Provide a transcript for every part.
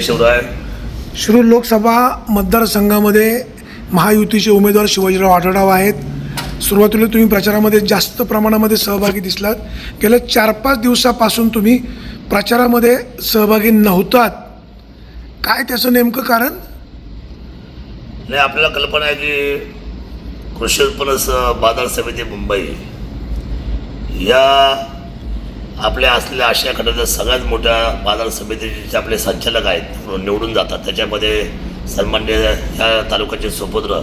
जय शिवराय. शिरूर लोकसभा मतदारसंघामध्ये महायुतीचे उमेदवार शिवाजीराव आढळराव आहेत. सुरुवातीला तुम्ही प्रचारामध्ये जास्त प्रमाणामध्ये सहभागी दिसलात. गेल्या चार पाच दिवसापासून तुम्ही प्रचारामध्ये सहभागी नव्हतात. काय त्याचं नेमकं कारण? नाही आपल्याला कल्पना आहे की कृषी उत्पन्न बाजार समिती मुंबई या आपल्या असलेल्या आशिया खंडाच्या सगळ्यात मोठ्या बाजार समितीचे आपले संचालक आहेत निवडून जातात. त्याच्यामध्ये सन्मान्य ह्या तालुक्याचे सुपुत्र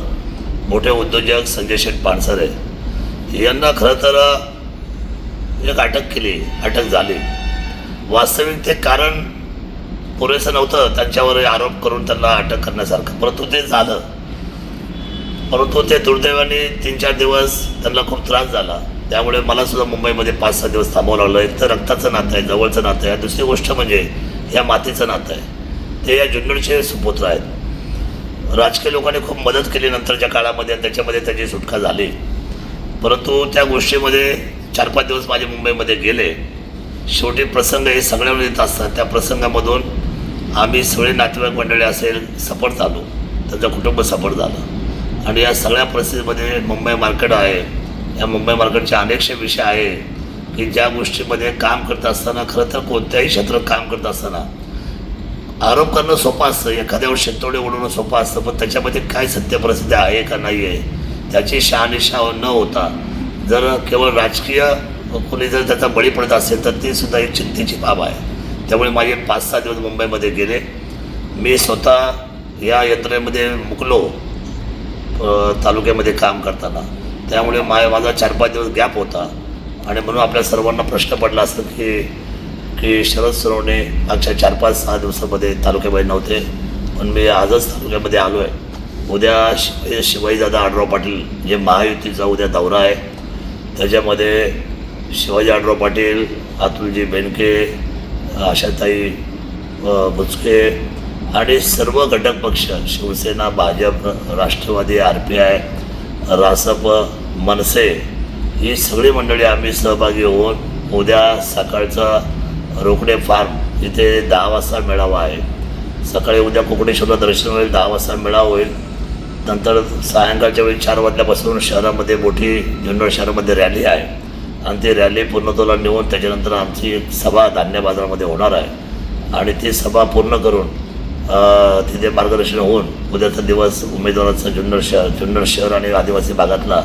मोठे उद्योजक संजय शेठ पानसरे यांना खरं तर एक अटक केली अटक झाली. वास्तविक ते कारण पुरेसं नव्हतं त्यांच्यावर आरोप करून त्यांना अटक करण्यासारखं. परंतु ते झालं. परंतु ते दुर्दैवाने तीन चार दिवस त्यांना खूप त्रास झाला. त्यामुळे मला सुद्धा मुंबईमध्ये पाच सहा दिवस थांबावं लागलं. एक तर रक्ताचं नातं आहे जवळचं नातं आहे. दुसरी गोष्ट म्हणजे या मातीचं नातं आहे. ते या जुन्नरचे सुपुत्र आहेत. राजकीय लोकांनी खूप मदत केली नंतरच्या काळामध्ये आणि त्याच्यामध्ये त्याची सुटका झाली. परंतु त्या गोष्टीमध्ये चार पाच दिवस माझे मुंबईमध्ये गेले. शेवटी प्रसंग हे सगळ्यावर येत असतात. त्या प्रसंगामधून आम्ही सगळे नातेवाईक मंडळी असेल सपोर्ट झालो. त्यांचं कुटुंब सपोर्ट झालं. आणि या सगळ्या परिस्थितीमध्ये मुंबई मार्केट आहे. या मुंबई मार्केटचे अनेकशे विषय आहे की ज्या गोष्टीमध्ये काम करत असताना खरं तर कोणत्याही क्षेत्रात काम करत असताना आरोप करणं सोपं असतं एखाद्यावर शेतोडे उडवणं सोपं असतं पण त्याच्यामध्ये काय सत्य परिस्थिती आहे का नाही आहे त्याची शहानिशा न होता जर केवळ राजकीय कोणी जर त्याचा बळी पडत असेल तर ती सुद्धा एक चिंतेची बाब आहे. त्यामुळे माझे पाच सहा दिवस मुंबईमध्ये गेले. मी स्वतः या यंत्रणेमध्ये मुकलो तालुक्यामध्ये काम करताना. त्यामुळे माय माझा चार पाच दिवस गॅप होता. आणि म्हणून आपल्या सर्वांना प्रश्न पडला असतं की की शरद सरोने मागच्या चार पाच सहा दिवसामध्ये तालुक्यामध्ये नव्हते. पण मी आजच तालुक्यामध्ये आलो आहे उद्या शिवाई शिवाजीदादा आडराव पाटील जे महायुतीचा उद्या दौरा आहे. त्याच्यामध्ये शिवाजी आडराव पाटील अतुलजी बेनके आशाताई बुचके आणि सर्व घटक पक्ष Shivsena Bhajap Rashtrawadi R P I Rasap Manse ही सगळी मंडळी आम्ही सहभागी होऊन उद्या सकाळचा रोकडे फार्म इथे दहा वाजता मेळावा आहे. सकाळी उद्या कोकणेश्वरला दर्शन होईल दहा वाजता मेळावा होईल. नंतर सायंकाळच्या वेळी चार वाजल्यापासून शहरामध्ये मोठी जुन्नर शहरामध्ये रॅली आहे. आणि ती रॅली पूर्णत्वाला नेऊन त्याच्यानंतर आमची सभा धान्य बाजारामध्ये होणार आहे. आणि ती सभा पूर्ण करून तिथे मार्गदर्शन होऊन उद्याचा दिवस उमेदवाराचा जुन्नर शहर जुन्नर शहर आणि आदिवासी भागातला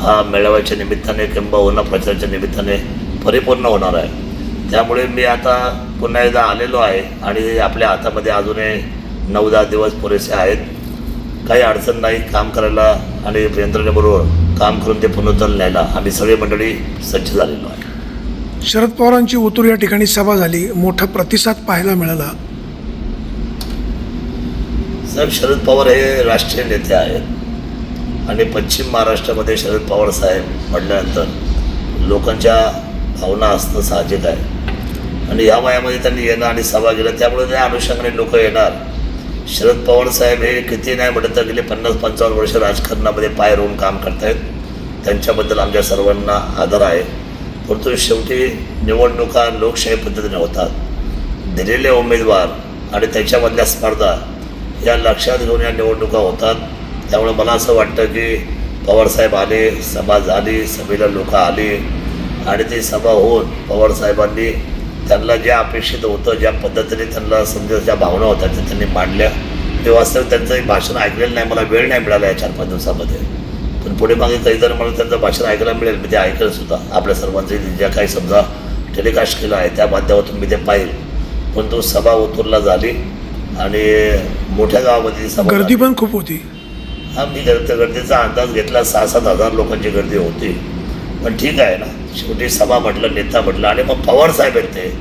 हा मेळाव्याच्या निमित्ताने किंबहुना प्रचाराच्या निमित्ताने परिपूर्ण होणार आहे. त्यामुळे मी आता पुन्हा एकदा आलेलो आहे आणि आपल्या हातामध्ये अजूनही नऊ दहा दिवस पुरेसे आहेत. काही अडचण नाही काम करायला आणि यंत्रणेबरोबर काम करून ते पुनरुत्थान न्यायला आम्ही सगळे मंडळी सज्ज झालेलो आहे. शरद पवारांची उतूर या ठिकाणी सभा झाली. मोठा प्रतिसाद पाहायला मिळाला. साहेब शरद पवार हे राष्ट्रीय नेते आहेत. आणि पश्चिम महाराष्ट्रामध्ये शरद पवार साहेब म्हटल्यानंतर लोकांच्या भावना असणं साहजिक आहे. आणि या वयामध्ये त्यांनी येणं आणि सभा केला त्यामुळे त्या अनुषंगाने लोक येणार. शरद पवार साहेब हे किती नाही म्हणत तर गेले पन्नास पंचावन्न वर्ष राजकारणामध्ये पाय रोवून काम करतायत. त्यांच्याबद्दल आमच्या सर्वांना आदर आहे. परंतु शेवटी निवडणुका लोकशाही पद्धतीने होतात. दिलेले उमेदवार आणि त्याच्यामधल्या स्पर्धा या लक्षात घेऊन या निवडणुका होतात. त्यामुळे मला असं वाटतं की पवारसाहेब आले सभा झाली सभेला लोक आली आणि ती सभा होऊन पवारसाहेबांनी त्यांना जे अपेक्षित होतं ज्या पद्धतीने त्यांना समजा ज्या भावना होत्या त्या त्यांनी मांडल्या. ते वास्तव त्यांचं एक भाषण ऐकलेलं नाही मला वेळ नाही मिळाला या चार पाच दिवसामध्ये. पण पुढे मागे काहीतरी मला त्यांचं भाषण ऐकायला मिळेल मी ते ऐकेल सुद्धा. आपल्या सर्वांचे ज्या काही समजा टेलिकास्ट केलं आहे त्या माध्यमातून मी ते पाहिल. पण तो सभा ओतूरला झाली. आणि मोठ्या गावामध्ये सभा गर्दी. पण खूप होती. हा मी गर- त्या गर्दीचा अंदाज घेतला सहा सात हजार लोकांची गर्दी होती. पण ठीक आहे ना. शेवटी सभा म्हटलं नेता म्हटलं आणि मग पवार साहेब आहेत ते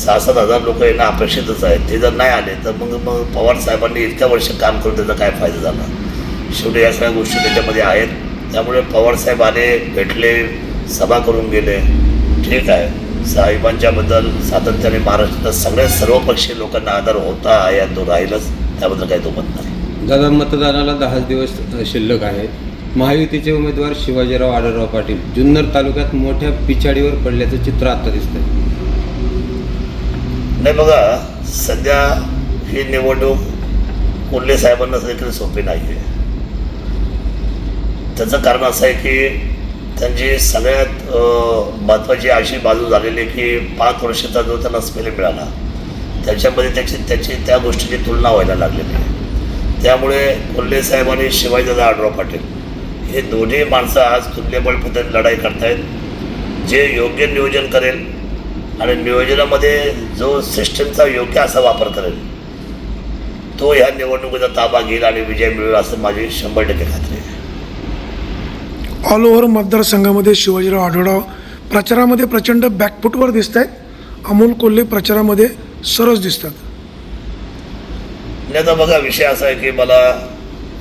सहा सात हजार लोक येणं अपेक्षितच आहेत ते जर नाही आले तर मग मग पवार साहेबांनी इतक्या वर्ष काम करून त्याचा काय फायदा झाला? शेवटी या सगळ्या गोष्टी त्याच्यामध्ये आहेत. त्यामुळे पवार साहेब आले भेटले सभा करून गेले. ठीक आहे. साहेबांच्याबद्दल सातत्याने महाराष्ट्रात सगळ्या सर्वपक्षीय लोकांना आदर होता या तो राहीलच. त्याबद्दल काही तो म्हणत नाही दादा मतदानाला दहा दिवस शिल्लक आहेत. महायुतीचे उमेदवार शिवाजीराव आढळराव पाटील जुन्नर तालुक्यात मोठ्या पिछाडीवर पडल्याचं चित्र आता दिसतंय. नाही बघा सध्या ही निवडणूक कोल्हे साहेबांना देखील सोपी नाही आहे त्याचं कारण असं आहे की त्यांची सगळ्यात महत्त्वाची अशी बाजू झालेली आहे की पाच वर्षाचा जो त्यांना स्पेल मिळाला त्याच्यामध्ये त्याची त्याची त्या गोष्टीची तुलना व्हायला लागलेली आहे. त्यामुळे कोल्हे साहेब आणि शिवाजीदादा आढराव पाटील हे दोन्ही माणसं आज तुल्यबळ पद्धतीने लढाई करतायत जे योग्य नियोजन करेल आणि नियोजनामध्ये जो सिस्टमचा योग्य असा वापर करेल तो ह्या निवडणुकीचा ताबा घेईल आणि विजय मिळेल असं माझी शंभर टक्के खात्री ऑल ओव्हर मतदारसंघामध्ये शिवाजीराव आढळराव प्रचारामध्ये प्रचंड बॅकफुटवर दिसत आहेत अमोल कोल्हे प्रचारामध्ये सरस दिसतात. आता बघा विषय असा आहे की मला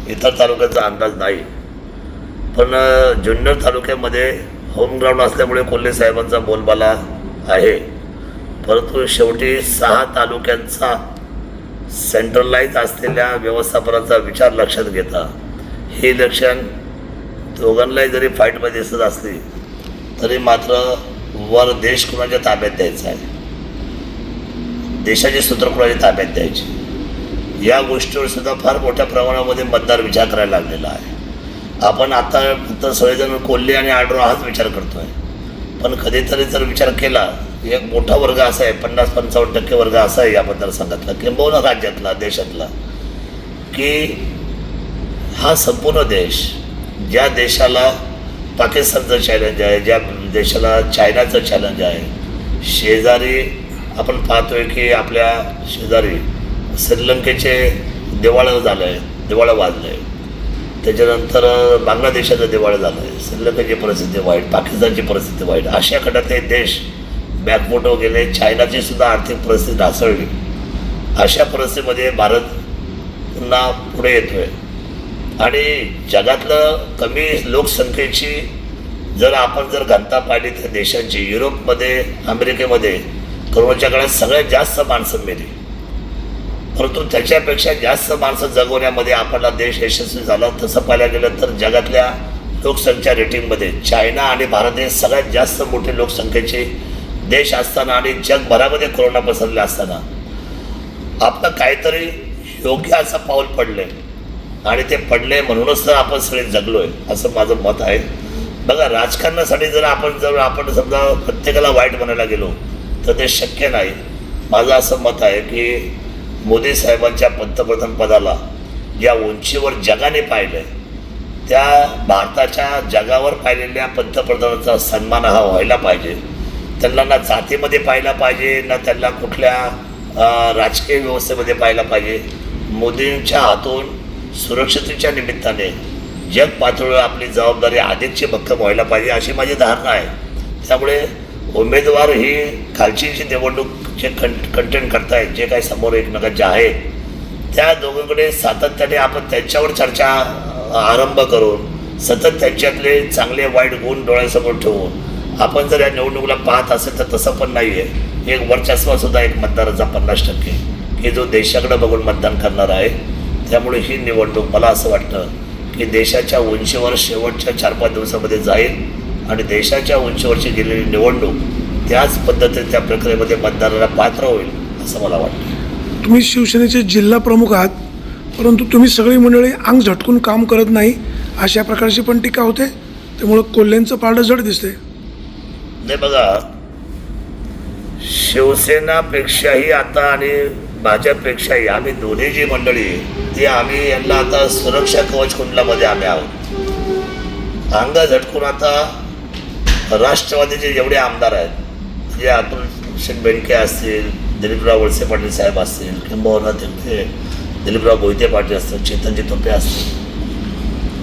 इतर तालुक्याचा अंदाज नाही. पण जुन्नर तालुक्यामध्ये होम ग्राउंड असल्यामुळे कोल्हे साहेबांचा बोलबाला आहे. परंतु शेवटी सहा तालुक्यांचा सेंट्रलाइज असलेल्या व्यवस्थापनाचा विचार लक्षात घेता हे इलेक्शन दोघांनाही जरी फाईटमध्ये दिसत असली तरी मात्र वर देश कुणाच्या ताब्यात द्यायचा आहे? देशाची सूत्र कुणाच्या ताब्यात द्यायची? या गोष्टीवर सुद्धा फार मोठ्या प्रमाणामध्ये मतदार विचार करायला लागलेला आहे. आपण आता फक्त सगळेजण कोल्हे आणि आडरो हाच विचार करतोय. पण कधीतरी जर विचार केला एक मोठा वर्ग असा आहे पन्नास पंचावन्न टक्के वर्ग असा आहे या मतदारसंघातला किंबहुना राज्यातला देशातला की हा संपूर्ण देश ज्या देशाला पाकिस्तानचं चॅलेंज आहे ज्या देशाला चायनाचं चॅलेंज आहे शेजारी आपण पाहतोय की आपल्या शेजारी श्रीलंकेचे दिवाळं झालं आहे दिवाळं वाजलं आहे त्याच्यानंतर बांगलादेशाचं दिवाळं झालं आहे श्रीलंकेची परिस्थिती वाईट पाकिस्तानची परिस्थिती वाईट. अशा खंडातले देश बॅकफुट गेले चायनाची सुद्धा आर्थिक परिस्थिती ढासळली. अशा परिस्थितीमध्ये भारत पुन्हा पुढे येतोय. आणि जगातलं कमी लोकसंख्येची जर आपण जर घनता पाहिली तर देशांची युरोपमध्ये अमेरिकेमध्ये कोरोनाच्या काळात सगळ्यात जास्त माणसं मेली. परंतु त्याच्यापेक्षा जास्त माणसं जगवण्यामध्ये आपला देश यशस्वी झाला तसं पाहायला गेलं तर जगातल्या लोकसंख्या रेटिंगमध्ये चायना आणि भारत हे सगळ्यात जास्त मोठे लोकसंख्येचे देश असताना आणि जगभरामध्ये कोरोना पसरले असताना. आपलं काहीतरी योग्य असं पाऊल पडले आणि ते पडले म्हणूनच तर आपण सगळे जगलो आहे असं माझं मत आहे. बघा राजकारणासाठी जर आपण जर आपण समजा प्रत्येकाला वाईट म्हणायला गेलो तर ते शक्य नाही. माझं असं मत आहे की मोदी साहेबांच्या पंतप्रधान पदाला ज्या उंचीवर जगाने पाहिलं आहे त्या भारताच्या जगावर पाहिलेल्या पंतप्रधानाचा सन्मान हा व्हायला पाहिजे. त्यांना ना जातीमध्ये पाहिला पाहिजे ना त्यांना कुठल्या राजकीय व्यवस्थेमध्ये पाहिला पाहिजे. मोदींच्या हातून सुरक्षितेच्या निमित्ताने जग पातळीवर आपली जबाबदारी अधिकची भक्कम व्हायला पाहिजे अशी माझी धारणा आहे. त्यामुळे उमेदवार ही खालची जी निवडणूक जे कं कंटेंट करतायत जे काही समोर एकमेकांचे आहेत त्या दोघांकडे सातत्याने आपण त्यांच्यावर चर्चा आरंभ करून सतत त्यांच्यातले चांगले वाईट गुण डोळ्यासमोर ठेवून आपण जर या निवडणुकीला पाहत असेल तर तसं पण नाही आहे एक वर्चस्वसुद्धा एक मतदाराचा पन्नास टक्के की जो देशाकडे बघून मतदान करणार आहे त्यामुळे ही निवडणूक मला असं वाटतं की देशाच्या उंचीवर शेवटच्या चार पाच दिवसामध्ये जाईल आणि देशाच्या उंचीवरची गेलेली निवडणूक त्याच पद्धतीने त्या प्रक्रियेमध्ये मतदाराला पात्र होईल असं मला वाटतं. तुम्ही शिवसेनेचे जिल्हा प्रमुख आहात परंतु तुम्ही सगळी मंडळी अंग झटकून काम करत नाही अशा प्रकारची पण टीका होते. त्यामुळं कोल्ह्यांचं पारडं जड दिसते नाही बघा शिवसेनापेक्षाही आता आणि माझ्यापेक्षा आम्ही दोन्ही जी मंडळी ती आम्ही यांना आता सुरक्षा कवच कुंडलामध्ये आम्ही आहोत. अंग झटकून आता राष्ट्रवादीचे जेवढे आमदार आहेत म्हणजे अतुल शेठ असतील दिलीपराव वळसे पाटील साहेब असतील किंबहुना तिथे दिलीपराव गोहिते पाटील असतील चेतनजी तोपे असतील.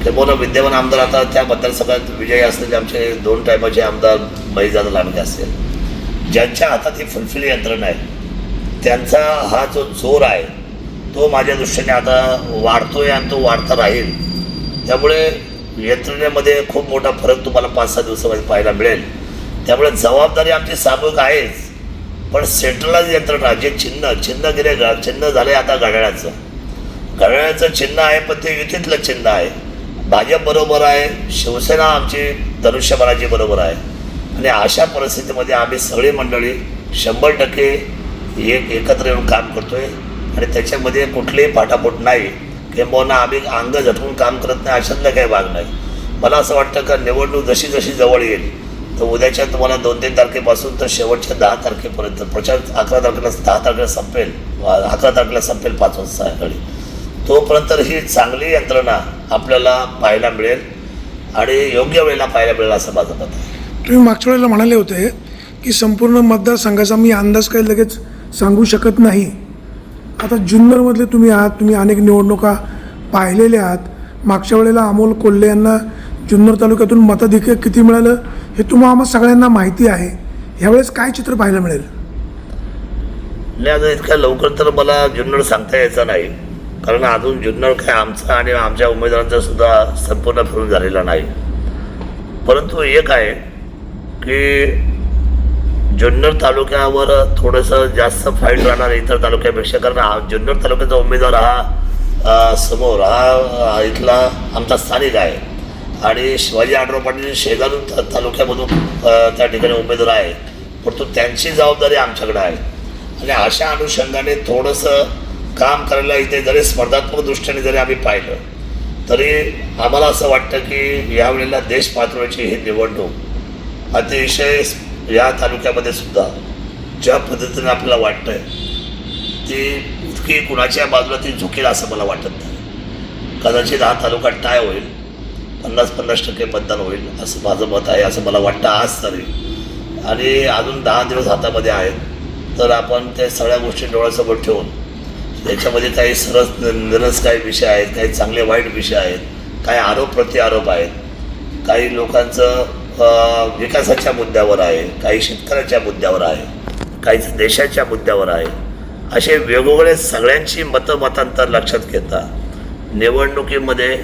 किंबहुना विद्यमान आमदार आता त्या मतदारसंघात विजयी असलेले आमचे दोन टायमाचे आमदार महेशदादा लांडगे असतील. ज्यांच्या हातात ही फुलफिल यंत्रणा आहे. त्यांचा हा जो जोर आहे तो माझ्या दृष्टीने आता वाढतोय आणि तो वाढता राहील. त्यामुळे यंत्रणेमध्ये खूप मोठा फरक तुम्हाला पाच सहा दिवसामध्ये पाहायला मिळेल. त्यामुळे जबाबदारी आमची सामूहिक आहेच. पण सेंट्रलाइज यंत्रणा जे चिन्ह चिन्ह गेले गा- चिन्ह झाले आता घड्याळाचं. घड्याळाचं चिन्ह आहे पण ते युतीतलं चिन्ह आहे. भाजप बरोबर आहे शिवसेना आमची धनुष्यबाणाची बरोबर आहे. आणि अशा परिस्थितीमध्ये आम्ही सगळी मंडळी शंभर टक्के एक एकत्र येऊन काम करतो आहे आणि त्याच्यामध्ये कुठलीही पाठापोट नाही. किंबहुना आम्ही अंग झटकून काम करत नाही अशातला काही भाग नाही. मला असं वाटतं का निवडणूक जशी जशी जवळ येईल तर उद्याच्या तुम्हाला दोन तीन तारखेपासून तर शेवटच्या दहा तारखेपर्यंत प्रचार अकरा तारखेला दहा तारखेला संपेल अकरा तारखेला संपेल पाच वाजता सकाळी. तोपर्यंत ही चांगली यंत्रणा आपल्याला पाहायला मिळेल आणि योग्य वेळेला पाहायला मिळेल असं माझं मत आहे. तुम्ही मागच्या वेळेला म्हणाले होते की संपूर्ण मतदारसंघाचा मी अंदाज काही लगेच सांगू शकत नाही. आता जुन्नरमधले तुम्ही आहात तुम्ही अनेक निवडणुका पाहिलेल्या आहात. मागच्या वेळेला अमोल कोल्हे यांना जुन्नर तालुक्यातून मताधिक्य किती मिळालं हे तुम्हा आम्हा सगळ्यांना माहिती आहे. ह्यावेळेस काय चित्र पाहायला मिळेल? नाही इतक्या लवकर तर मला जुन्नर सांगता यायचं नाही. कारण अजून जुन्नर काय आमचा आणि आमच्या उमेदवारांचा सुद्धा संपूर्ण फिरून झालेला नाही. परंतु एक आहे की जुन्नर तालुक्यावर थोडंसं जास्त फाईट राहणार इतर तालुक्यापेक्षा. कारण हा जुन्नर तालुक्याचा उमेदवार हा समोर हा इथला आमचा स्थानिक आहे. आणि शिवाजी आढराव पाटील शेजारून तालुक्यामधून त्या ठिकाणी उमेदवार आहे. परंतु त्यांची जबाबदारी आमच्याकडे आहे. आणि अशा अनुषंगाने थोडंसं काम करायला इथे जरी स्पर्धात्मक दृष्टीने जरी आम्ही पाहिलं तरी आम्हाला असं वाटतं की यावेळेला देश पातळीची ही निवडणूक अतिशय या तालुक्यामध्ये सुद्धा ज्या पद्धतीने आपल्याला वाटतंय ती इतके कुणाच्या बाजूला ते झुकेल असं मला वाटत नाही. कदाचित हा तालुका टाय होईल पन्नास पन्नास टक्के मतदान होईल असं माझं मत आहे असं मला वाटतं आज तरी. आणि अजून दहा दिवस हातामध्ये आहेत तर आपण त्या सगळ्या गोष्टी डोळ्यासमोर ठेवून त्याच्यामध्ये काही सरस निरस काही विषय आहेत काही चांगले वाईट विषय आहेत काही आरोप प्रत्यारोप आहेत काही लोकांचं विकासाच्या मुद्द्यावर आहे काही शेतकऱ्याच्या मुद्द्यावर आहे काही देशाच्या मुद्द्यावर आहे. असे वेगवेगळे सगळ्यांची मतं मतांतर लक्षात घेता निवडणुकीमध्ये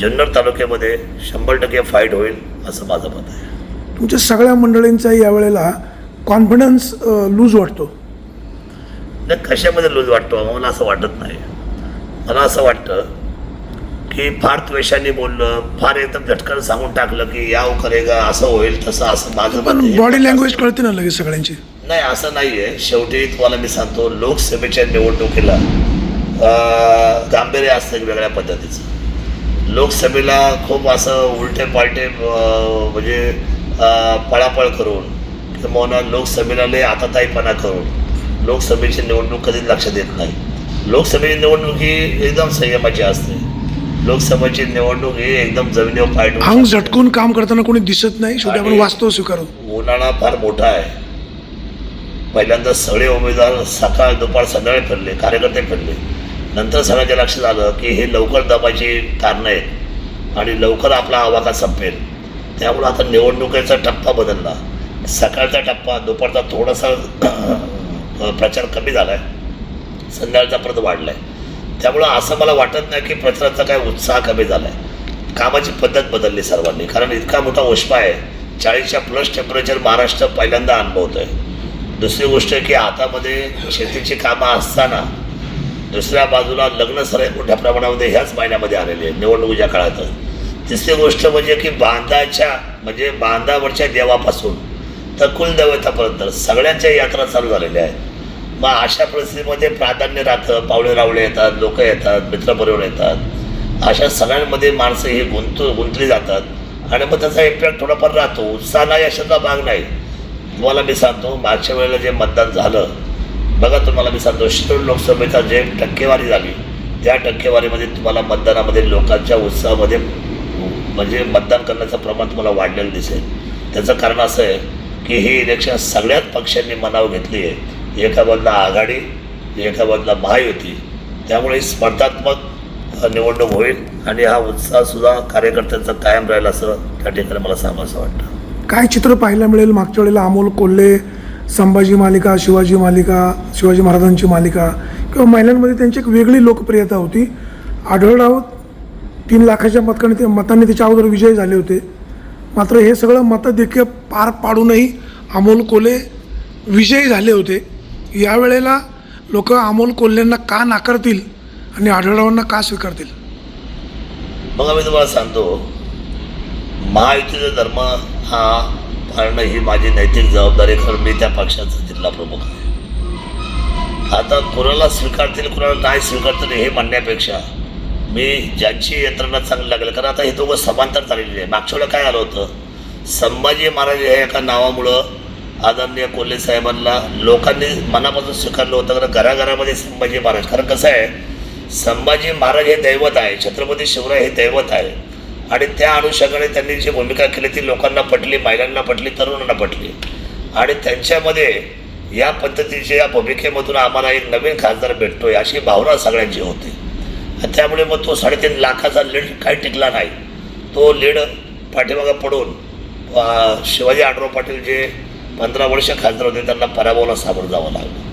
जुन्नर तालुक्यामध्ये शंभर टक्के फाईट होईल असं माझं मत आहे. तुमच्या सगळ्या मंडळींचा यावेळेला कॉन्फिडन्स लूज वाटतो? नाही कशामध्ये लूज वाटतो? मला असं वाटत नाही. मला असं वाटतं की फार त्वेषाने बोललं फार एकदम झटकन सांगून टाकलं की याव करेगा असं होईल तसं असं माझं पण. बॉडी लँग्वेज कळते ना लगेच सगळ्यांची. नाही असं नाही आहे शेवटी तुम्हाला मी सांगतो लोकसभेच्या निवडणुकीला गांभीर्य असतं एक वेगळ्या पद्धतीचं. लोकसभेला खूप असं उलटे पालटे म्हणजे पळापळ करून किंवा लोकसभेला लय आताताईपणा करून लोकसभेची निवडणूक कधीच लक्षात येत नाही. लोकसभेची निवडणूक ही एकदम संयमाची असते. लोकसभेची निवडणूक ही एकदम जमिनीवर पाय ठेवून अंग. झटकून काम करताना कोणी दिसत नाही शेवटी आपण आणि- वास्तव स्वीकारू. उन्हाळा फार मोठा आहे. पहिल्यांदा सगळे उमेदवार सकाळ दुपार संध्याकाळी फिरले कार्यकर्ते फिरले. नंतर सगळ्यांच्या लक्षात आलं की हे लवकर दबाची कारणं आहेत. आणि लवकर आपला आवाका संपेल. त्यामुळं आता निवडणुकीचा टप्पा बदलला. सकाळचा टप्पा दुपारचा थोडासा प्रचार कमी झाला आहे संध्याकाळचा परत वाढला आहे त्यामुळं असं मला वाटत नाही की प्रचाराचा काय उत्साह कमी झाला आहे कामाची पद्धत बदलली सर्वांनी. कारण इतका मोठा उष्मा आहे. चाळीसच्या प्लस टेम्परेचर महाराष्ट्र पहिल्यांदा अनुभवतो आहे दुसरी गोष्ट आहे की आतामध्ये शेतीची कामं असताना दुसऱ्या बाजूला लग्न सराई मोठ्या प्रमाणामध्ये ह्याच महिन्यामध्ये आलेली आहे निवडणुकीच्या काळातच. तिसरी गोष्ट म्हणजे की बांधाच्या म्हणजे बांधावरच्या देवापासून तर कुलदेवतापर्यंत सगळ्यांच्या यात्रा चालू झालेल्या आहेत. मग अशा परिस्थितीमध्ये प्राधान्य राहतं पावले रावळे येतात लोक येतात मित्रपरिवार येतात. अशा सगळ्यांमध्ये माणसं ही गुंत गुंतली जातात. आणि मग त्याचा इम्पॅक्ट थोडाफार राहतो. उत्साह नाही अशातला भाग नाही. तुम्हाला मी सांगतो मागच्या वेळेला जे मतदान झालं बघा तुम्हाला मी सांगतो शिरोड लोकसभेचा जे टक्केवारी झाली त्या टक्केवारीमध्ये तुम्हाला मतदानामध्ये लोकांच्या उत्साहामध्ये म्हणजे मतदान करण्याचं प्रमाण तुम्हाला वाढलेलं दिसेल. त्याचं कारण असं आहे की ही इलेक्शन सगळ्याच पक्षांनी मनावर घेतली आहे. एका बाजूला आघाडी एका बाजूला महायुती. त्यामुळे स्पर्धात्मक निवडणूक होईल आणि हा उत्साहसुद्धा कार्यकर्त्यांचा कायम राहील असं त्या ठिकाणी मला सांगावं वाटतं. काय चित्र पाहायला मिळेल मागच्या वेळेला अमोल कोल्हे संभाजी मालिका शिवाजी मालिका शिवाजी महाराजांची मालिका किंवा महिलांमध्ये त्यांची एक वेगळी लोकप्रियता होती. आढळराव तीन लाखाच्या मतकाने ते मतांनी त्याच्या अगोदर विजयी झाले होते. मात्र हे सगळं मतदेखील पार पाडूनही अमोल कोल्हे विजयी झाले होते. यावेळेला लोक अमोल कोल्हेंना का नाकारतील आणि आढळरावांना का स्वीकारतील? बघा मी तुम्हाला सांगतो. महायुतीचा धर्म हा पाळणं ही माझी नैतिक जबाबदारी खरं मी त्या पक्षाचा जिल्हा प्रमुख आहे. आता कोणाला स्वीकारतील कोणाला नाही स्वीकारतील हे म्हणण्यापेक्षा मी ज्यांची यंत्रणा चांगली लागेल कारण आता हे दोघं समांतर चाललेली आहे. मागच्या वेळेला काय आलं होतं? संभाजी महाराज हे एका नावामुळं आदरणीय कोल्हे साहेबांना लोकांनी मनापासून स्वीकारलं होतं कारण घराघरामध्ये संभाजी महाराज. कारण कसं आहे संभाजी महाराज हे दैवत आहे छत्रपती शिवराय हे दैवत आहे. आणि त्या अनुषंगाने त्यांनी जी भूमिका केली ती लोकांना पटली महिलांना पटली तरुणांना पटली. आणि त्यांच्यामध्ये या पद्धतीच्या या भूमिकेमधून आम्हाला एक नवीन खासदार भेटतोय अशी भावना सगळ्यांची होती. आणि त्यामुळे मग तो साडेतीन लाखाचा लीड काही टिकला नाही. तो लीड पाठीमागं पडून शिवाजी आढराव पाटील जे पंधरा वर्ष खासदार होते त्यांना पराभवाला सामोरं जावं लागलं.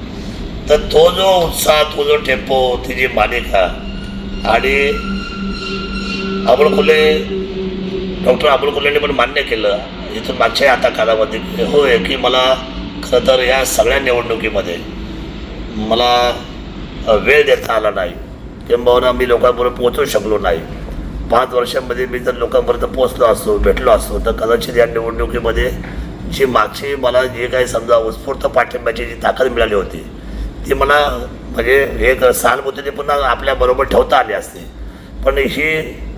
तर तो जो उत्साह तो जो टेम्पो ती जी मालिका आणि अमोल खुले डॉक्टर अमोल खुलेंनी पण मान्य केलं. इथून मागच्या आता कालावधी होय की मला खरं तर या सगळ्या निवडणुकीमध्ये मला वेळ देता आला नाही. किंबहुना मी लोकांपर्यंत पोहोचू शकलो नाही. पाच वर्षांमध्ये मी जर लोकांपर्यंत पोहोचलो असतो भेटलो असतो तर कदाचित या निवडणुकीमध्ये जी मागची मला जे काही समजा उत्स्फूर्त पाठिंब्याची जी ताकद मिळाली होती ती मला म्हणजे एक सहानुभूतीने पुन्हा आपल्याबरोबर ठेवता आली असते. पण ही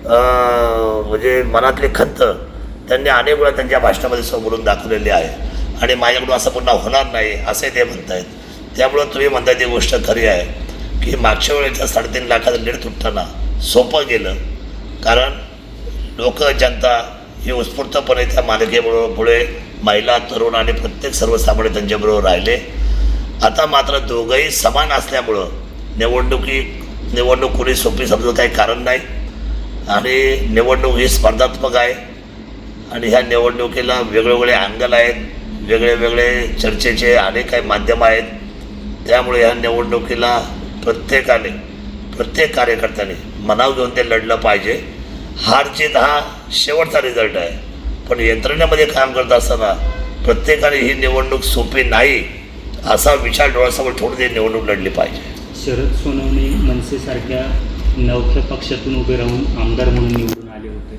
म्हणजे मनातली खंत त्यांनी अनेक वेळा त्यांच्या भाषणामध्ये समोरून दाखवलेली आहे. आणि माझ्याकडून असं पुन्हा होणार नाही असे ते म्हणत आहेत त्यामुळं तुम्ही म्हणताय ती गोष्ट खरी आहे की मागच्या वेळेच्या साडेतीन लाखाचं लीड तुटताना सोपं गेलं. कारण लोक जनता ही उत्स्फूर्तपणे त्या मालिकेमुळं पुढे महिला तरुण आणि प्रत्येक सर्वसामान्य त्यांच्याबरोबर राहिले. आता मात्र दोघंही समान असल्यामुळं निवडणुकी निवडणूक कोणी सोपी समजत काही कारण नाही. आणि निवडणूक ही स्पर्धात्मक आहे. आणि ह्या निवडणुकीला वेगवेगळे अँगल आहेत वेगळे वेगळे चर्चेचे अनेक काही माध्यम आहेत. त्यामुळे ह्या निवडणुकीला प्रत्येकाने प्रत्येक कार्यकर्त्याने मनाव घेऊन ते लढलं पाहिजे. हार जीत हा शेवटचा रिझल्ट आहे. पण यंत्रणेमध्ये काम करत असताना प्रत्येकाने ही निवडणूक सोपी नाही असा विचार डोळ्यासमोर ठेवून ती निवडणूक लढली पाहिजे. शरद सोनवणे मनसेसारख्या नवख्या पक्षातून उभे राहून आमदार म्हणून निवडून आले होते.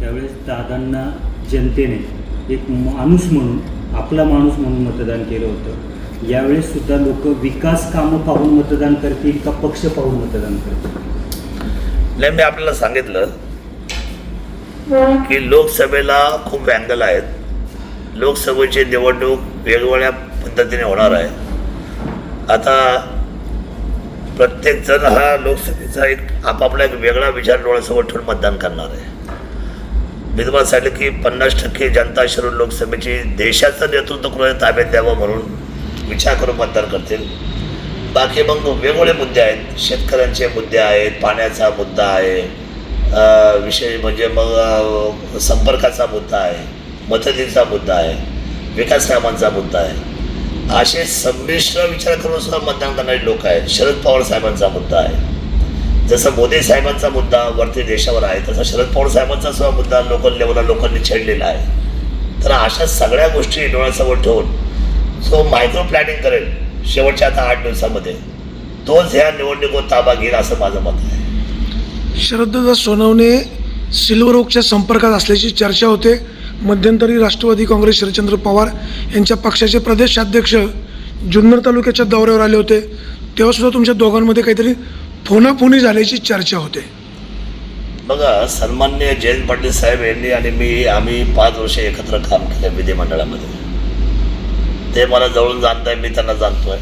त्यावेळेस दादांना जनतेने एक माणूस म्हणून आपला माणूस म्हणून मतदान केलं होतं. यावेळेस सुद्धा लोक विकास कामं पाहून मतदान करतील का पक्ष पाहून मतदान करतील? नाही मी आपल्याला सांगितलं की लोकसभेला खूप अँगल आहेत. लोकसभेची निवडणूक वेगवेगळ्या पद्धतीने होणार आहे. आता प्रत्येक जण हा लोकसभेचा एक आपापला एक वेगळा विचार डोळ्यासमोर ठेवून मतदान करणार आहे. मी तुम्हाला सांगितलं की पन्नास टक्के जनता शिरून लोकसभेची देशाचं नेतृत्व कोणाच्या ताब्यात द्यावं म्हणून विचार करून मतदान करतील. बाकी मग वेगवेगळे मुद्दे आहेत. शेतकऱ्यांचे मुद्दे आहेत पाण्याचा मुद्दा आहे विषय म्हणजे मग संपर्काचा मुद्दा आहे मदतीचा मुद्दा आहे विकास कामांचा मुद्दा आहे. असे संमिश्र विचार करून सुद्धा मतदान करणारे लोक आहेत. शरद पवार साहेबांचा मुद्दा आहे. जसं मोदी साहेबांचा मुद्दा वरती देशावर आहे तसा शरद पवार साहेबांचा सुद्धा मुद्दा लोकल लेवलला लोकांनी छेडलेला आहे. तर अशा सगळ्या गोष्टी डोळ्यासमोर ठेवून जो मायक्रो प्लॅनिंग करेल शेवटच्या आता आठ दिवसामध्ये तोच ह्या निवडणुकीवर ताबा घेईल असं माझं मत आहे. शरददादा सोनवणे सिल्वर ओकच्या संपर्कात असल्याची चर्चा होते. मध्यंतरी राष्ट्रवादी काँग्रेस शरदचंद्र पवार यांच्या पक्षाचे प्रदेशाध्यक्ष जुन्नर तालुक्याच्या दौऱ्यावर आले होते. तेव्हासुद्धा तुमच्या दोघांमध्ये काहीतरी फोनाफोनी झाल्याची चर्चा होते. बघा सन्मान्य जयंत पाटील साहेब यांनी आणि मी आम्ही पाच वर्ष एकत्र काम केलं विधिमंडळामध्ये. ते मला जवळून जाणत आहे मी त्यांना जाणतोय.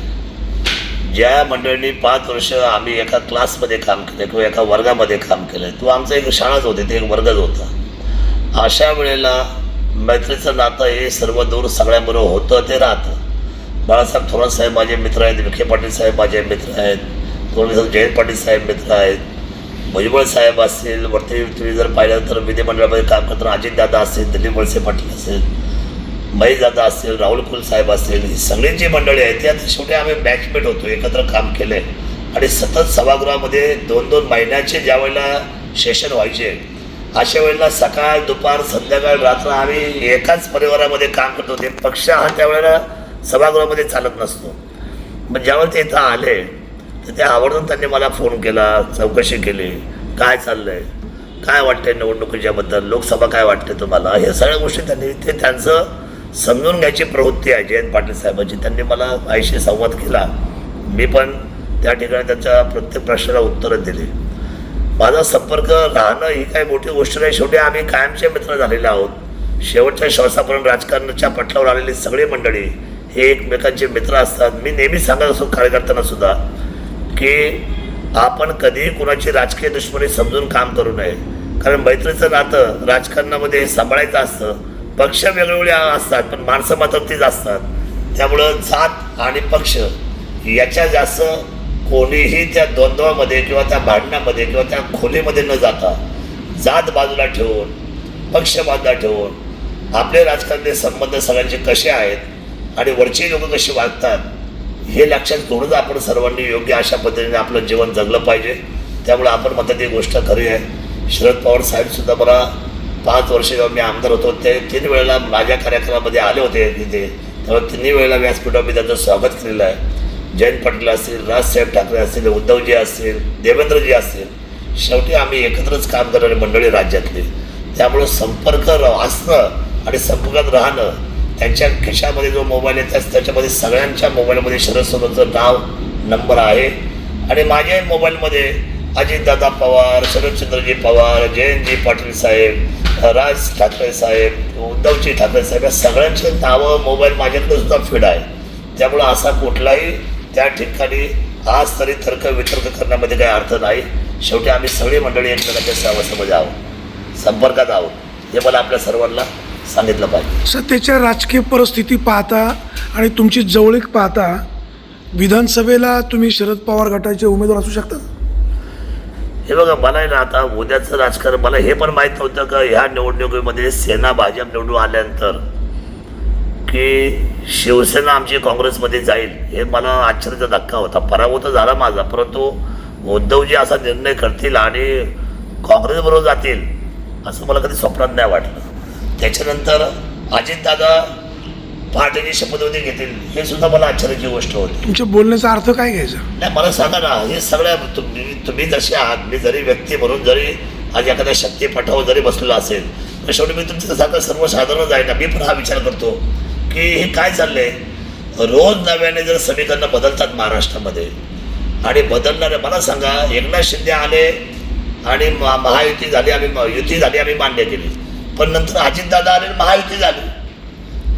ज्या मंडळींनी पाच वर्ष आम्ही एका क्लासमध्ये काम केलं किंवा एका वर्गामध्ये काम केलं तो आमचं एक शाळाच होती ते एक वर्गच होता. अशा वेळेला मैत्रीचं नातं हे सर्व दूर सगळ्यांबरोबर होतं ते राहतं. बाळासाहेब थोरात साहेब माझे मित्र आहेत विखे पाटील साहेब माझे मित्र आहेत कोणी जयंत पाटील साहेब मित्र आहेत भुजबळ साहेब असतील वरती तुम्ही जर पाहिलं तर विधिमंडळामध्ये काम करताना अजितदादा असतील दिलीप वळसे पाटील असेल महेशदादा असतील राहुल कुल साहेब असतील ही सगळी जी मंडळी आहेत त्यात शेवटी आम्ही बॅचमेट होतो एकत्र काम केलं आहे आणि सतत सभागृहामध्ये दोन दोन महिन्याचे ज्या वेळेला सेशन व्हायचे अशा वेळेला सकाळ दुपार संध्याकाळ रात्र आम्ही एकाच परिवारामध्ये काम करतो ते पक्ष हा त्यावेळेला सभागृहामध्ये चालत नसतो. मग ज्यावेळेला ते इथं आले तर ते आवडून त्यांनी मला फोन केला चौकशी केली काय चाललंय? काय वाटतंय निवडणुकीच्याबद्दल? लोकसभा काय वाटते तुम्हाला? ह्या सगळ्या गोष्टी त्यांनी ते त्यांचं समजून घ्यायची प्रवृत्ती आहे जयंत पाटील साहेबांची. त्यांनी मला आईशी संवाद केला. मी पण त्या ठिकाणी त्यांच्या प्रत्येक प्रश्नाला उत्तरं दिली. माझा संपर्क राहणं ही काही मोठी गोष्ट नाही. शेवटी आम्ही कायमचे मित्र झालेले आहोत. शेवटच्या श्वासापर्यंत राजकारणाच्या पटलावर आलेली सगळी मंडळी हे एकमेकांचे मित्र असतात. मी नेहमी सांगत असतो कार्यकर्त्यांना सुद्धा की आपण कधीही कुणाची राजकीय दुश्मनी समजून काम करू नये. कारण मैत्रीचं नातं राजकारणामध्ये सांभाळायचं असतं. पक्ष वेगवेगळे असतात पण माणसं मात्र तीच असतात. त्यामुळं जात आणि पक्ष याच्या जास्त कोणीही त्या द्वंद्वामध्ये किंवा त्या भांडणामध्ये किंवा त्या खोलीमध्ये न जाता जात बाजूला ठेवून पक्ष बाजूला ठेवून आपले राजकारणी संबंध सगळ्यांचे कसे आहेत आणि वरची लोक कशी वागतात हे लक्षात घेऊनच आपण सर्वांनी योग्य अशा पद्धतीने आपलं जीवन जगलं पाहिजे. त्यामुळे आपण म्हणतात ती गोष्ट खरी आहे. शरद पवार साहेबसुद्धा मला पाच वर्ष जेव्हा मी आमदार होतो ते तीन वेळेला माझ्या कार्यक्रमामध्ये आले होते तिथे. त्यामुळे तिन्ही वेळेला व्यासपीठावर मी त्यांचं स्वागत केलेलं आहे. जयंत पाटील असतील राजसाहेब ठाकरे असतील उद्धवजी असतील देवेंद्रजी असतील शेवटी आम्ही एकत्रच काम करणारी मंडळी राज्यातली. त्यामुळं संपर्क असणं आणि संपर्कात राहणं त्यांच्या खिशामध्ये जो मोबाईल आहे त्याच त्याच्यामध्ये सगळ्यांच्या मोबाईलमध्ये शरद सोबतचं नाव नंबर आहे. आणि माझ्या मोबाईलमध्ये अजितदादा पवार शरदचंद्रजी पवार जयंतजी पाटील साहेब राज ठाकरे साहेब उद्धवजी ठाकरे साहेब या सगळ्यांचे नावं मोबाईल माझ्याकडे सुद्धा फीड आहे. त्यामुळं असा कुठलाही त्या ठिकाणी आज तरी तर्क वितर्क करण्यामध्ये काही अर्थ नाही. शेवटी आम्ही सगळी मंडळी एकमेकांच्या सहवासामध्ये आहोत. संपर्कात आहोत. हे मला आपल्या सर्वांना सांगितलं पाहिजे. सध्याच्या राजकीय परिस्थिती पाहता आणि तुमची जवळीक पाहता विधानसभेला तुम्ही शरद पवार गटाचे उमेदवार असू शकता? हे बघा मला आहे ना आता उद्याचं राजकारण मला हे पण माहीत नव्हतं का ह्या निवडणुकीमध्ये सेना भाजप निवडून आल्यानंतर की शिवसेना आमची काँग्रेसमध्ये जाईल हे मला आश्चर्याचा धक्का होता. पराभव तर झाला माझा परंतु उद्धवजी असा निर्णय करतील आणि काँग्रेसबरोबर जातील असं मला कधी स्वप्नात नाही वाटलं. त्याच्यानंतर अजितदादा पहाटेची शपथविधी घेतील. हे सुद्धा मला आश्चर्याची गोष्ट होती. तुमच्या बोलण्याचा अर्थ काय घ्यायचा? नाही मला सांगा ना हे सगळ्या तुम्ही तुम्ही जसे आहात मी जरी व्यक्ती म्हणून जरी आज एखाद्या शक्तीपठावर जरी बसलेलो असेल तर शेवटी मी तुमच्यासारखं सर्वसाधारणच आहे ना मी पण हा विचार करतो की हे काय चाललंय? रोज नव्याने जर समीकरणं बदलतात महाराष्ट्रामध्ये आणि बदलणारे मला सांगा एकनाथ शिंदे आले आणि महा- महायुती झाली आम्ही म- युती झाली आम्ही मान्य केली. पण नंतर अजितदादा आले आणि महायुती झाली.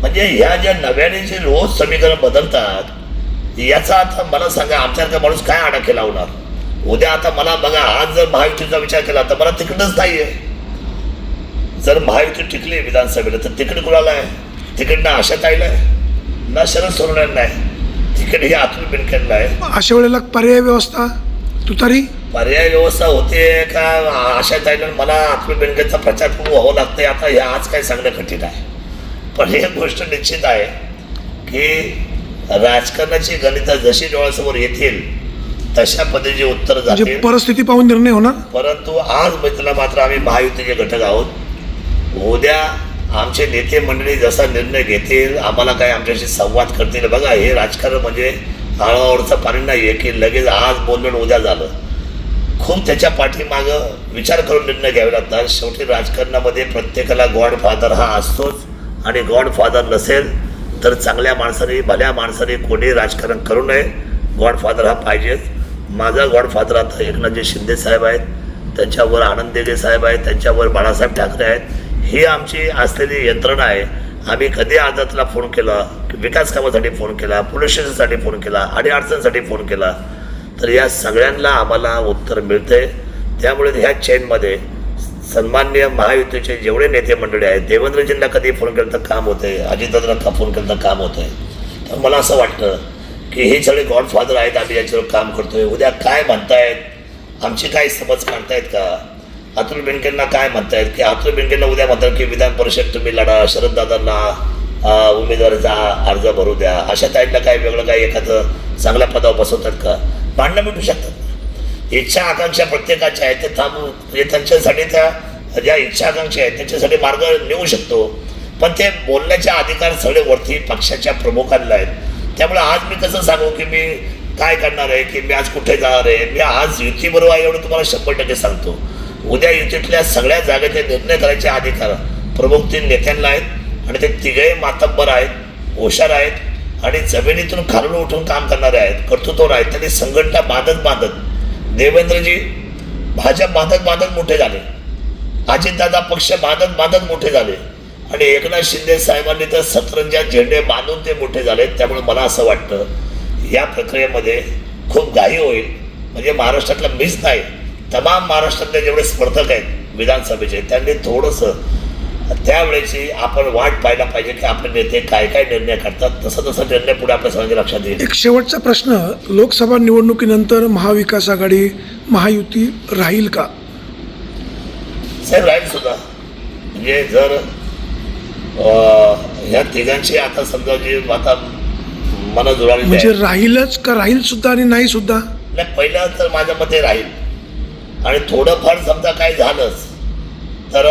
म्हणजे ह्या ज्या नव्याने जे रोज समीकरण बदलतात याचा आता मला सांगा आमच्यासारखा माणूस काय आडाखे लावणार? उद्या आता मला बघा आज जर महायुतीचा विचार केला तर मला तिकीटच नाही आहे जर महायुती टिकली विधानसभेला तर तिकीट कुणाला आहे? तिकीट ना आशाताईला आहे ना शरद सोनवण्यांना आहे. तिकीट हे अतुल बेनकेंना आहे. अशा वेळेला पर्याय व्यवस्था? तुतारी? पर्याय व्यवस्था होते का? आशा ताईला मला अतुल बेनकेचा प्रचार खूप व्हावं लागतंय. आता हे आज काय सांगणं कठीण आहे? पण एक गोष्ट निश्चित आहे की राजकारणाची गणितं जशी डोळ्यासमोर येतील तशा पद्धतीचे उत्तर म्हणजे जातील. परिस्थिती पाहून निर्णय होणार? परंतु आज मैत्रीला मात्र आम्ही महायुतीचे घटक आहोत. उद्या आमचे नेते मंडळी जसा निर्णय घेतील आम्हाला काय आमच्याशी संवाद करतील. बघा हे राजकारण म्हणजे आळावरचं पाणी नाही आहे की लगेच आज बोललं आणि उद्या झालं. खूप त्याच्या पाठीमागं विचार करून निर्णय घ्यावे लागतात. शेवटी राजकारणामध्ये प्रत्येकाला गॉडफादर हा असतोच. आणि गॉडफादर नसेल तर चांगल्या माणसाने भल्या माणसाने कोणी राजकारण करू नये. गॉडफादर हा पाहिजेच. माझा गॉडफादर आता एकनाथजी शिंदे साहेब आहेत. त्यांच्यावर आनंद देगे साहेब आहेत. त्यांच्यावर बाळासाहेब ठाकरे आहेत. ही आमची असलेली यंत्रणा आहे. आम्ही कधी आझादला फोन केला विकास कामासाठी फोन केला पोलीस स्टेशनसाठी फोन केला आणि अडचणीसाठी फोन केला तर या सगळ्यांना आम्हाला उत्तर मिळते त्यामुळे ह्या चेनमध्ये सन्मान्य महायुतीचे जेवढे नेते मंडळी आहेत देवेंद्रजींना कधी फोन केलं तर काम होते अजितदादांना का फोन केलं तर काम होतंय. तर मला असं वाटतं की हे सगळे गॉडफादर आहेत आम्ही याच्यावर काम करतोय उद्या काय म्हणतायत आमची काय समज काढतायत का? अतुल बेनकेंना काय म्हणतायत की अतुल बेनकेंना उद्या म्हणतात की विधान परिषद तुम्ही लढा शरददादांना अं, उमेदवारीचा अर्ज भरू द्या. अशा टाईपला काय वेगळं काय एखादं चांगल्या पदावर बसवतात का? भांडणं मिटू शकतात. इच्छा आकांक्षा प्रत्येकाच्या आहेत ते थांबू म्हणजे त्यांच्यासाठी त्या ज्या इच्छा आकांक्षा आहेत त्यांच्यासाठी मार्ग नेऊ शकतो. पण ते बोलण्याचे अधिकार सगळे वरती पक्षाच्या प्रमुखांना आहेत. त्यामुळे आज मी कसं सांगू की मी काय करणार आहे की मी आज कुठे जाणार आहे मी आज युतीबरोबर आहे एवढं तुम्हाला शंभर टक्के सांगतो. उद्या युतीतल्या सगळ्या जागेचे निर्णय करायचे अधिकार प्रमुख तीन नेत्यांना आहेत आणि ते तिघे मातब्बर आहेत हुशार आहेत आणि जमिनीतून खालून उठून काम करणारे आहेत. कर्तृत्व आहेत. त्यांनी संघटना बांधत बांधत देवेंद्रजी भाजप बांधत बांधत मोठे झाले. अजितदादा पक्ष बांधत बांधत मोठे झाले. आणि एकनाथ शिंदे साहेबांनी तर सतरंजा झेंडे बांधून ते मोठे झाले. त्यामुळे मला असं वाटतं या प्रक्रियेमध्ये खूप घाई होईल. म्हणजे महाराष्ट्रातलं मीच नाही. तमाम महाराष्ट्रातले जेवढे स्पर्धक आहेत विधानसभेचे त्यांनी थोडंसं त्यावेळेची आपण वाट पाहायला पाहिजे की आपले नेते काय काय निर्णय करतात. तसं तसं निर्णय पुढे आपल्या सगळ्यांच्या लक्षात येईल. एक शेवटचा प्रश्न लोकसभा निवडणुकीनंतर महाविकास आघाडी महायुती राहील का? साहेब राहील सुद्धा. म्हणजे जर ह्या तिघांची आता समजा जी आता मन जुळालेली म्हणजे राहीलच का राहील सुद्धा आणि नाही सुद्धा? नाही पहिलं तर माझ्या मते राहील. आणि थोडंफार समजा काय झालंच तर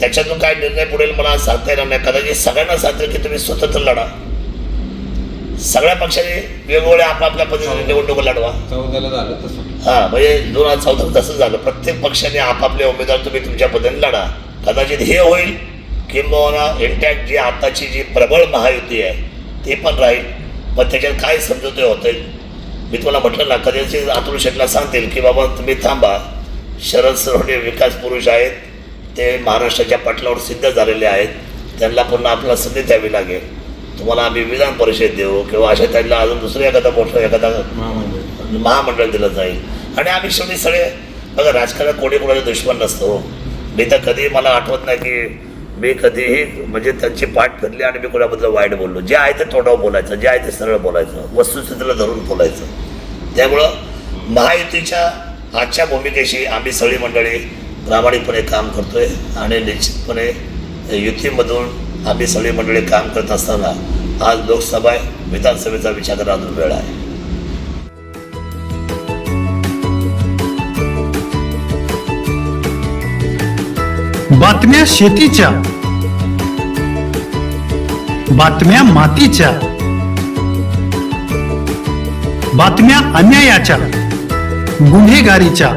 त्याच्यातून काय निर्णय पुढे मला सांगता येणार नाही. कदाचित सगळ्यांना सांगतील की तुम्ही स्वतंत्र लढा. सगळ्या पक्षांनी वेगवेगळ्या आपापल्या पद्धतीने निवडणुका लढवा. हा म्हणजे दोन हजार चौदा तसं झालं. प्रत्येक पक्षाने आपापले उमेदवार तुम्ही तुमच्या पद्धतीने लढा. कदाचित हे होईल किंबहुना इंटॅक्ट जी आताची जी प्रबळ महायुती आहे ती पण राहील. पण त्याच्यात काय समजूते होते मी तुम्हाला म्हटलं ना कदाचित अतुल शेटला सांगतील की बाबा तुम्ही थांबा. शरद सरवणे विकास पुरुष आहेत. ते महाराष्ट्राच्या पटलावर सिद्ध झालेले आहेत. त्यांना पुन्हा आपल्याला संधी द्यावी लागेल. तुम्हाला आम्ही विधान परिषद देऊ किंवा अशा त्यांना अजून दुसरं एखादा मोठं एखादा महामंडळ. दिलं जाईल. आणि आम्ही शेवटी सगळे बघा राजकारणात कोणी कोणाचा दुश्मन नसतो. मी तर कधी मला आठवत नाही की मी कधीही म्हणजे त्यांची पाठ फिरली आणि मी कोणाबद्दल वाईट बोललो. जे आहे ते तोंडावर बोलायचं जे आहे ते सरळ बोलायचं. वस्तुस्थितीला धरून बोलायचं. त्यामुळं महायुतीच्या आजच्या भूमिकेशी आम्ही सगळी मंडळी प्रामाणिकपणे काम करतोय आणि निश्चितपणे युतीमधून आम्ही सगळी मंडळी काम करत असताना आज लोकसभा विधानसभेचा विचार करा अजून वेळ आहे. बातम्या शेतीच्या बातम्या मातीच्या बातम्या अन्यायाच्या गुन्हेगारीच्या.